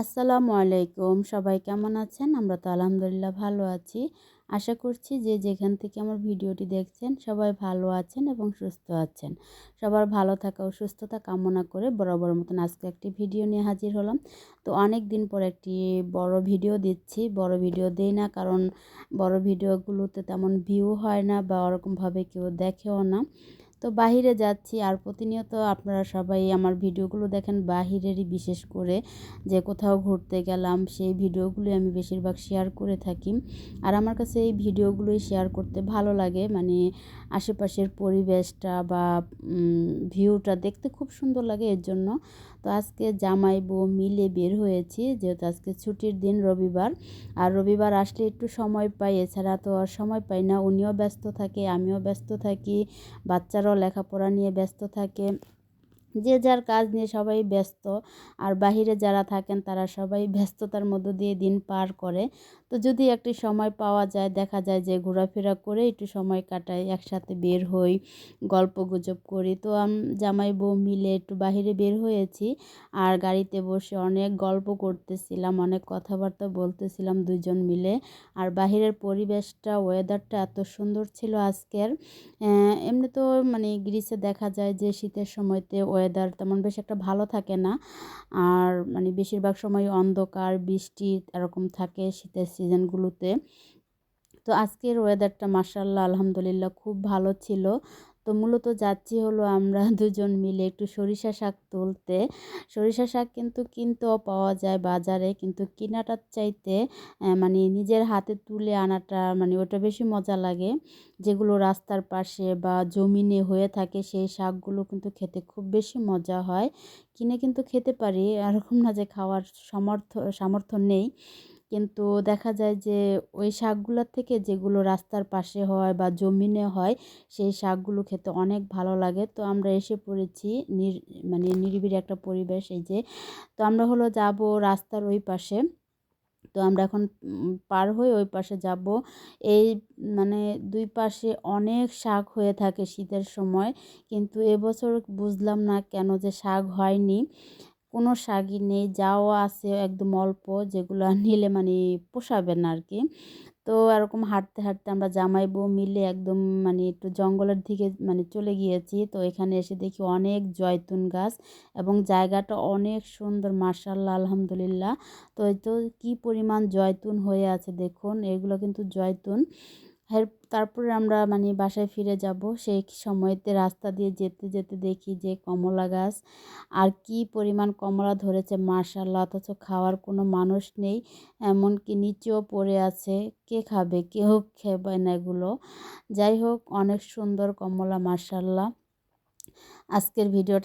আসসালামু আলাইকুম। সবাই কেমন আছেন? আমরা তো আলহামদুলিল্লাহ ভালো আছি। আশা করছি যে যেখান থেকে আমার ভিডিওটি দেখছেন, সবাই ভালো আছেন এবং সুস্থ আছেন। সবার ভালো থাকা ও সুস্থতা কামনা করে বরাবর মতন আজকে একটি ভিডিও নিয়ে হাজির হলাম। তো অনেক দিন পর একটি বড় ভিডিও দিচ্ছি। বড় ভিডিও দেই না কারণ বড় ভিডিওগুলোতে তেমন ভিউ হয় না বা ওরকমভাবে কেউ দেখেও না। তো বাহিরে যাচ্ছি আর প্রতিনিয়ত আপনারা সবাই আমার ভিডিওগুলো দেখেন বাহিরেরই বিশেষ করে যে কোথাও ঘুরতে গেলাম, সেই ভিডিওগুলোই আমি বেশিরভাগ শেয়ার করে থাকি। আর আমার কাছে এই ভিডিওগুলোই শেয়ার করতে ভালো লাগে মানে আশেপাশের পরিবেশটা বা ভিউটা দেখতে খুব সুন্দর লাগে এর জন্য। তো আজকে জামাই বউ মিলে বের হয়েছি, যেহেতু আজকে ছুটির দিন রবিবার। আর রবিবার আসলে একটু সময় পাই, এছাড়া তো আর সময় পাই না, উনিও ব্যস্ত থাকে, আমিও ব্যস্ত থাকি বাচ্চারাও লেখাপড়া নিয়ে ব্যস্ত থাকে। যে যার কাজ নিয়ে সবাই ব্যস্ত, আর বাহিরে যারা থাকেন তারা সবাই ব্যস্ততার মধ্য দিয়ে দিন পার করে। তো যদি একটি সময় পাওয়া যায়, দেখা যায় যে ঘোরাফেরা করে একটু সময় কাটাই, একসাথে বের হই, গল্প গুজব করি, তো আম, জামাই বউ মিলে একটু বাহিরে বের হয়েছি আর গাড়িতে বসে অনেক গল্প করতেছিলাম, অনেক কথাবার্তা বলতেছিলাম দুজন মিলে। আর বাহিরের পরিবেশটা ওয়েদারটা এত সুন্দর ছিল আজকের। এমনি তো মানে গ্রিসে দেখা যায় যে শীতের সময়তে ওয়েদার তেমন বেশ একটা ভালো থাকে না। আর মানে বেশিরভাগ সময় অন্ধকার, বৃষ্টি এরকম থাকে শীতের সিজনগুলোতে। তো আজকের ওয়েদারটা মার্শাল্লাহ আলহামদুলিল্লাহ খুব ভালো ছিল। তো মূলত যাচ্ছি হলো আমরা দুজন মিলে একটু সরিষা শাক তুলতে। সরিষা শাক কিন্তু কিনতেও পাওয়া যায় বাজারে, কিন্তু কেনাটার চাইতে মানে নিজের হাতে তুলে আনাটা মানে ওটা বেশি মজা লাগে। যেগুলো রাস্তার পাশে বা জমিনে হয়ে থাকে, সেই শাকগুলো কিন্তু খেতে খুব বেশি মজা হয়। কিনে কিন্তু খেতে পারি এরকম না যে খাওয়ার সমর্থ, সামর্থ্য নেই। কিন্তু দেখা যায় যে, ওই শাকগুলোর থেকে যেগুলো রাস্তার পাশে হয় বা জমিনে হয়, সেই শাকগুলো খেতে অনেক ভালো লাগে। তো আমরা এসে পড়েছি নির মানে নিরিবিলি একটা পরিবেশ এই যে। তো আমরা হলো যাব রাস্তার ওই পাশে। তো আমরা এখন পার হয়ে ওই পাশে যাব। এই মানে দুই পাশে অনেক শাক হয়ে থাকে শীতের সময়। কিন্তু এবছর বুঝলাম না কেন যে শাক হয়নি। কোনো শাকই নেই, যাও আছে একদম অল্প, যেগুলো নিলে মানে পোষাবে না আর কি তো এরকম হাঁটতে হাঁটতে আমরা জামাই বউ মিলে একদম মানে একটু জঙ্গলের দিকে মানে চলে গিয়েছি। তো এখানে এসে দেখি অনেক জয়তুন গাছ এবং জায়গাটা অনেক সুন্দর মার্শাল্লাহ আলহামদুলিল্লাহ। তো এই তো কী পরিমাণ জয়তুন হয়ে আছে দেখুন, এগুলো কিন্তু জয়তুন। এর তারপরে আমরা মানে বাসায় ফিরে যাব। সেই সময়তে রাস্তা দিয়ে যেতে যেতে দেখি যে কমলা গাছ। আর কি পরিমাণ কমলা ধরেছে মার্শাল্লাহ অথচ খাওয়ার কোনো মানুষ নেই। এমনকি নিচেও পড়ে আছে। কে খাবে? কেউ খেবে না এগুলো। যাই হোক, অনেক সুন্দর কমলা মার্শাল্লাহ আজকের ভিডিওটা